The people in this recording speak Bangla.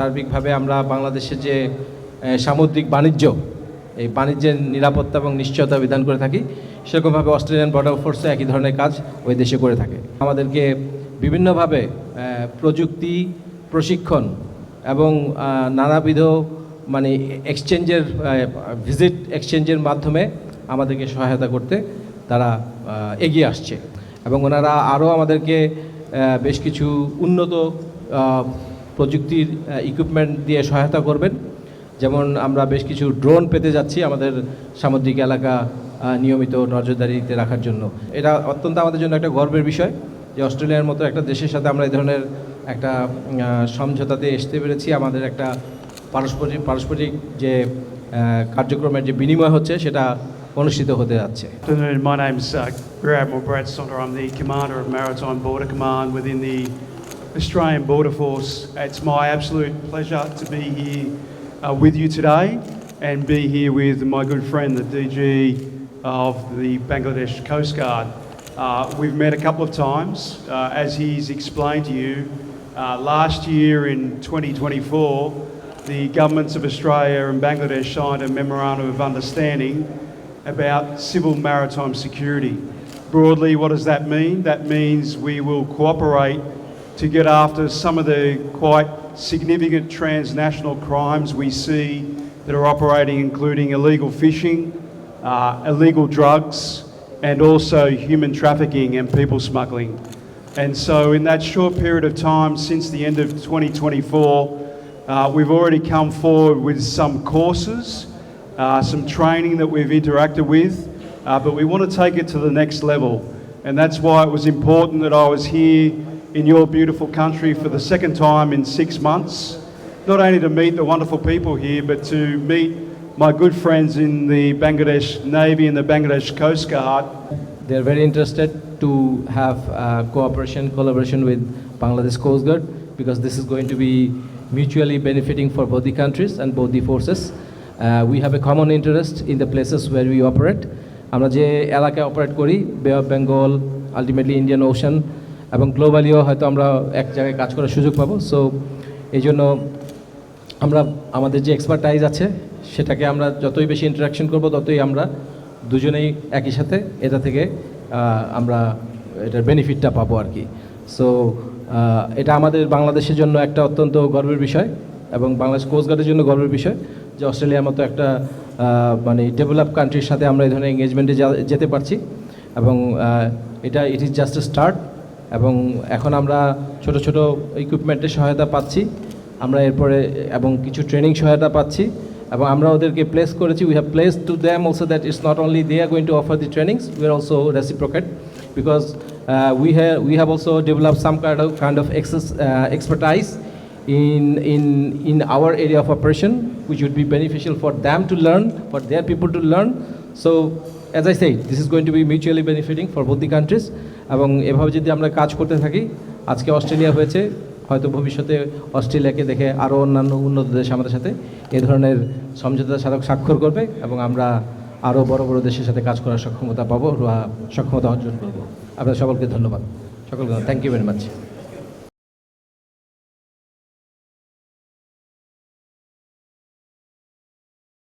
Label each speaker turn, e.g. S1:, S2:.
S1: সার্বিকভাবে আমরা বাংলাদেশের যে সামুদ্রিক বাণিজ্য, এই বাণিজ্যের নিরাপত্তা এবং নিশ্চয়তা বিধান করে থাকি, সেরকমভাবে অস্ট্রেলিয়ান বর্ডার ফোর্সে একই ধরনের কাজ ওই দেশে করে থাকে। আমাদেরকে বিভিন্নভাবে প্রযুক্তি, প্রশিক্ষণ এবং নানাবিধ মানে এক্সচেঞ্জের ভিজিট এক্সচেঞ্জের মাধ্যমে আমাদেরকে সহায়তা করতে তারা এগিয়ে আসছে। এবং ওনারা আরও আমাদেরকে বেশ কিছু উন্নত প্রযুক্তির ইকুইপমেন্ট দিয়ে সহায়তা করবেন। যেমন আমরা বেশ কিছু ড্রোন পেতে যাচ্ছি আমাদের সামুদ্রিক এলাকা নিয়মিত নজরদারিতে রাখার জন্য। এটা অত্যন্ত আমাদের জন্য একটা গর্বের বিষয় যে অস্ট্রেলিয়ার মতো একটা দেশের সাথে আমরা এই ধরনের একটা সমঝোতাতে আসতে পেরেছি। আমাদের একটা পারস্পরিক পারস্পরিক যে কার্যক্রমের যে বিনিময় হচ্ছে সেটা অনুষ্ঠিত হতে যাচ্ছে।
S2: Uh, Brad. I'm the Commander of Maritime Border Command within the Australian Border Force. It's my absolute pleasure to be here uh, with you today and be here with my good friend, the DG of the Bangladesh Coast Guard. Uh, we've met a couple of times. Uh, as he's explained to you, uh, last year in 2024, the governments of Australia and Bangladesh signed a memorandum of understanding about civil maritime security. Broadly, what does that mean? That means we will cooperate to get after some of the quite significant transnational crimes we see that are operating, including illegal fishing, uh, illegal drugs, and also human trafficking and people smuggling. And so, in that short period of time since the end of 2024, uh, we've already come forward with some courses, uh, some training that we've interacted with, uh, but we want to take it to the next level. And that's why it was important that I was here in your beautiful country for the second time in six months, not only to meet the wonderful people here, but to meet my good friends in the Bangladesh Navy and the Bangladesh Coast Guard
S1: They are very interested to have uh, cooperation, collaboration with Bangladesh Coast Guard because this is going to be mutually benefiting for both the countries and both the forces. Uh, we have a common interest in the places where we operate. আমরা যে এলাকায় অপারেট করি Bay of Bengal ultimately Indian Ocean এবং গ্লোবালিও হয়তো আমরা এক জায়গায় কাজ করার সুযোগ পাবো। সো এই জন্য আমরা, আমাদের যে এক্সপার্টাইজ আছে, সেটাকে আমরা যতই বেশি ইন্টারাকশন করব, ততই আমরা দুজনেই একই সাথে এটা থেকে আমরা এটার বেনিফিটটা পাবো আর কি। সো এটা আমাদের বাংলাদেশের জন্য একটা অত্যন্ত গর্বের বিষয় এবং বাংলাদেশ কোস্টগার্ডের জন্য গর্বের বিষয় যে অস্ট্রেলিয়ার মতো একটা মানে ডেভেলপ কান্ট্রির সাথে আমরা এই ধরনের এঙ্গেজমেন্টে যেতে পারছি এবং এটা it is just a start এবং এখন আমরা ছোট ছোট ইকুইপমেন্টের সহায়তা পাচ্ছি। আমরা এরপরে, এবং কিছু ট্রেনিং সহায়তা পাচ্ছি। এবং আমরা ওদেরকে প্লেস করেছি। We have place to them also that it's not only they are going to offer the trainings we are also reciprocate because we have we have also develop some kind of kind of expertise in in in our area of operation, which would be beneficial for them to learn, for their people to learn. So as I say this is going to be mutually benefiting for both the countries. এবং এভাবে যদি আমরা কাজ করতে থাকি, আজকে অস্ট্রেলিয়া হয়েছে, হয়তো ভবিষ্যতে অস্ট্রেলিয়াকে দেখে আরও অন্যান্য উন্নত দেশ আমাদের সাথে এ ধরনের সমঝোতা সাধক স্বাক্ষর করবে এবং আমরা আরও বড় বড় দেশের সাথে কাজ করার সক্ষমতা পাবো বা সক্ষমতা অর্জন করব। আপনার সকলকে ধন্যবাদ। সকলকে থ্যাংক ইউ ভেরি মাচ